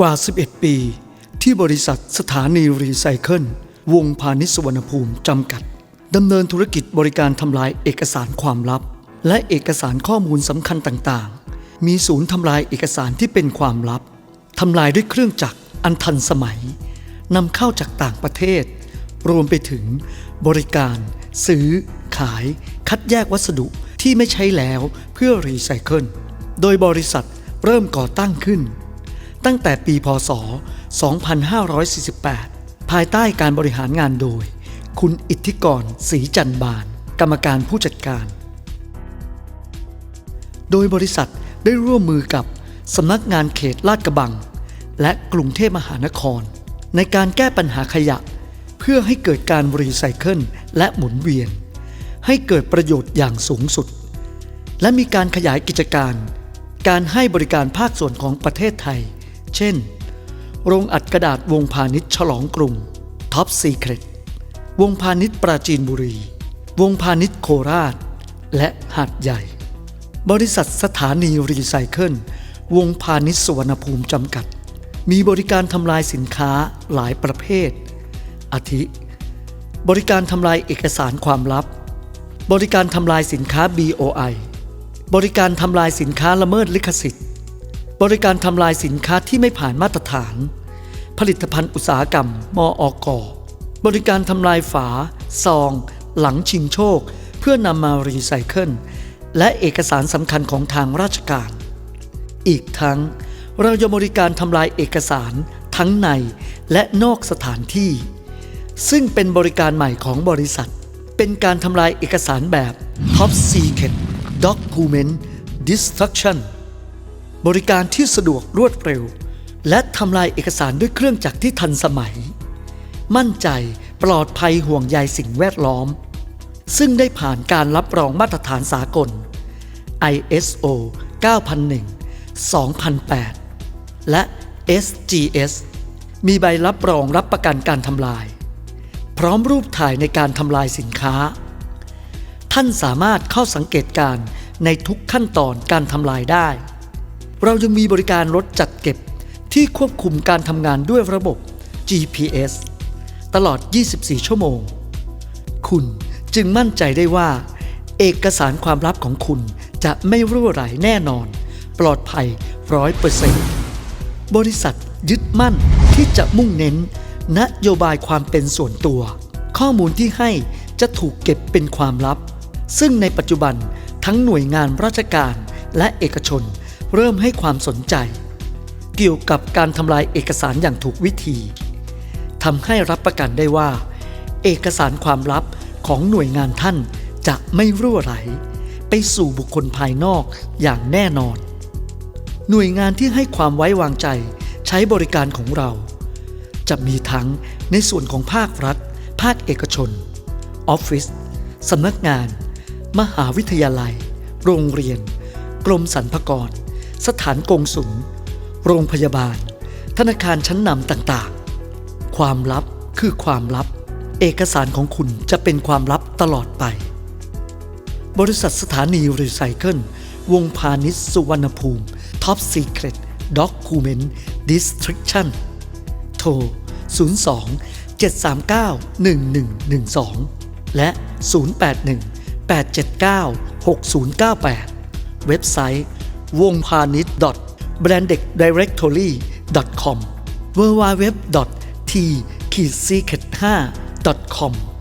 กว่า 11 ปี ที่บริษัทสถานีรีไซเคิล วงพาณิชย์สุวรรณภูมิจำกัดดำเนินธุรกิจบริการทำลายเอกสารความลับ และเอกสารข้อมูลสำคัญต่างๆ มีศูนย์ทำลายเอกสารที่เป็นความลับทำลายด้วยเครื่องจักรอันทันสมัยนำเข้าจากต่างประเทศ รวมไปถึง บริการ ซื้อ ขาย คัดแยกวัสดุที่ไม่ใช้แล้วเพื่อรีไซเคิลโดยบริษัทเริ่มก่อตั้งขึ้น ตั้งแต่ปีพศ 2548 ภายใต้การบริหารงานโดย คุณอิทธิกรศรีจันบาน กรรมการผู้จัดการ โดยบริษัทได้ร่วมมือกับสำนักงานเขตลาดกระบัง และกรุงเทพมหานคร ในการแก้ปัญหาขยะ เพื่อให้เกิดการรีไซเคิลและหมุนเวียน ให้เกิดประโยชน์อย่างสูงสุด และมีการขยายกิจการ การให้บริการภาคส่วนของประเทศไทย เช่น โรงอัดกระดาษวงพาณิชย์ฉลองกรุงท็อปซีเครตวงพาณิชย์ปราจีนบุรี วงพาณิชย์โคราช และหาดใหญ่ บริษัทสถานีรีไซเคิลวงพาณิชย์สุวรรณภูมิจำกัด มีบริการทำลายสินค้าหลายประเภท อาทิ บริการทำลายเอกสารความลับ บริการทำลายสินค้า BOI บริการทำลายสินค้าละเมิดลิขสิทธิ์ บริการทำลายสินค้าที่ไม่ผ่านมาตรฐาน ผลิตภัณฑ์อุตสาหกรรม มออกบริการทำลายฝา ซอง หลังชิงโชค เพื่อนำมารีไซเคิล และเอกสารสำคัญของทางราชการ อีกทั้ง เราจะบริการทำลายเอกสารทั้งในและนอกสถานที่ ซึ่งเป็นบริการใหม่ของบริษัท เป็นการทำลายเอกสารแบบ Top Secret Document Destruction บริการที่สะดวกรวดเร็ว และทำลายเอกสารด้วยเครื่องจักรที่ทันสมัย มั่นใจปลอดภัยห่วงใยสิ่งแวดล้อม ซึ่งได้ผ่านการรับรองมาตรฐานสากล ISO 9001 2008 และ SGS มีใบรับรองรับประกันการทำลาย พร้อมรูปถ่ายในการทำลายสินค้า ท่านสามารถเข้าสังเกตการในทุกขั้นตอนการทำลายได้ เรายังมีบริการรถจัดเก็บที่ควบคุมการทำงานด้วยระบบ GPS ตลอด 24 ชั่วโมง คุณจึงมั่นใจได้ว่า เอกสารความลับของคุณจะไม่รั่วไหลแน่นอน ปลอดภัยร้อยเปอร์เซ็นต์บริษัทยึดมั่นที่จะมุ่งเน้น นโยบายความเป็นส่วนตัว ข้อมูลที่ให้จะถูกเก็บเป็นความลับ ซึ่งในปัจจุบันทั้งหน่วยงานราชการและเอกชน เริ่มให้ความสนใจ เกี่ยวกับการทำลายเอกสารอย่างถูกวิธีทำให้รับประกันได้ว่า เอกสารความลับของหน่วยงานท่านจะไม่รั่วไหล ไปสู่บุคคลภายนอกอย่างแน่นอน หน่วยงานที่ให้ความไว้วางใจใช้บริการของเรา จะมีทั้งในส่วนของภาครัฐ ภาคเอกชน ออฟฟิศสำนักงาน มหาวิทยาลัย โรงเรียน กรมสรรพากร สถานกงสุลโรงพยาบาล ธนาคารชั้นนำต่างๆ ความลับคือความลับ เอกสารของคุณจะเป็นความลับตลอดไป บริษัทสถานีรีไซเคิลวงพาณิชย์สุวรรณภูมิ Top Secret Document Destruction โทร 02 739 1112 และ 081 879 6098 เว็บไซต์ วงพาณิชย์ brandeddirectory com w w w t secret 5 com